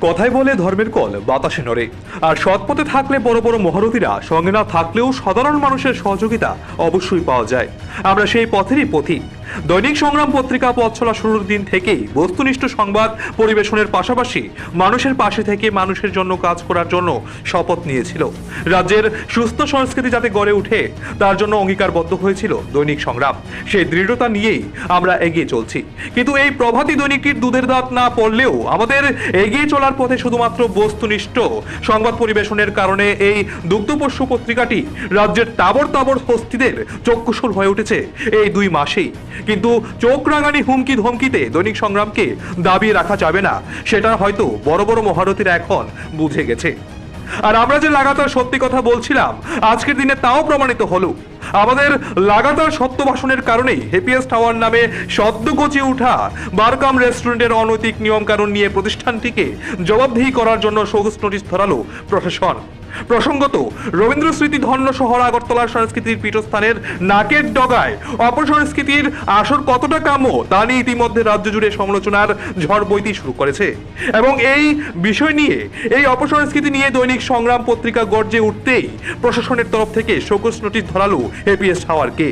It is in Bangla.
কথাই বলে ধর্মের কল, বাতাসে নড়ে। আর সৎপথে থাকলে বড় বড় মহারথীরা সঙ্গে না থাকলেও সাধারণ মানুষের সহযোগিতা অবশ্যই পাওয়া যায়। আমরা সেই পথেরই পথিক। দৈনিক সংগ্রাম পত্রিকা পথ শুরুর দিন থেকেই বস্তুনিষ্ঠ সংবাদ পরিবেশনের পাশাপাশি মানুষের পাশে থেকে মানুষের জন্য কাজ করার জন্য শপথ নিয়েছিল। রাজ্যের সুস্থ সংস্কৃতি যাতে গড়ে উঠে, তার জন্য অঙ্গীকারবদ্ধ হয়েছিল দৈনিক সংগ্রাম। সেই দৃঢ়তা নিয়েই আমরা এগিয়ে চলছি। কিন্তু এই প্রভাতী দৈনিকটির দুধের দাঁত না পড়লেও আমাদের এগিয়ে চলার পথে শুধুমাত্র বস্তুনিষ্ঠ সংবাদ পরিবেশনের কারণে এই দুগ্ধপোষ্য পত্রিকাটি রাজ্যের তাবর তাবর হস্তিদের চক্ষুসুর হয়ে উঠেছে। এই দুই মাসেই কিন্তু চোখ রাঙানি হুমকি ধমকিতে দৈনিক সংগ্রামকে দাবিয়ে রাখা যাবে না, সেটা হয়তো বড় বড় মহারথীরা এখন বুঝে গেছে। আর আমরা যে লাগাতার সত্যি কথা বলছিলাম, আজকের দিনে তাও প্রমাণিত হলো। আমাদের লাগাতার সত্য ভাষণের কারণেই হ্যাপিয়েস্ট টাওয়ার নামে সদ্য গচিয়ে ওঠা বারকাম রেস্টুরেন্টের অনৈতিক নিয়মকানুন নিয়ে প্রতিষ্ঠানটিকে জবাবদিহি করার জন্য সবুজ নোটিশ ধরালো প্রশাসন। প্রসঙ্গত, রবীন্দ্র স্মৃতি ধন্য শহর আগরতলার সংস্কৃতির পীঠস্থানের নাকের ডগায় অপসংস্কৃতির আসর কতটা কাম্য তা নিয়ে ইতিমধ্যে রাজ্য জুড়ে সমালোচনার ঝড় বইতে শুরু করেছে। এবং এই বিষয় নিয়ে, এই অপসংস্কৃতি নিয়ে দৈনিক সংগ্রাম পত্রিকা গর্জে উঠতেই প্রশাসনের তরফ থেকে শোকস নোটিশ ধরালো এপিএস হাওয়ারকে।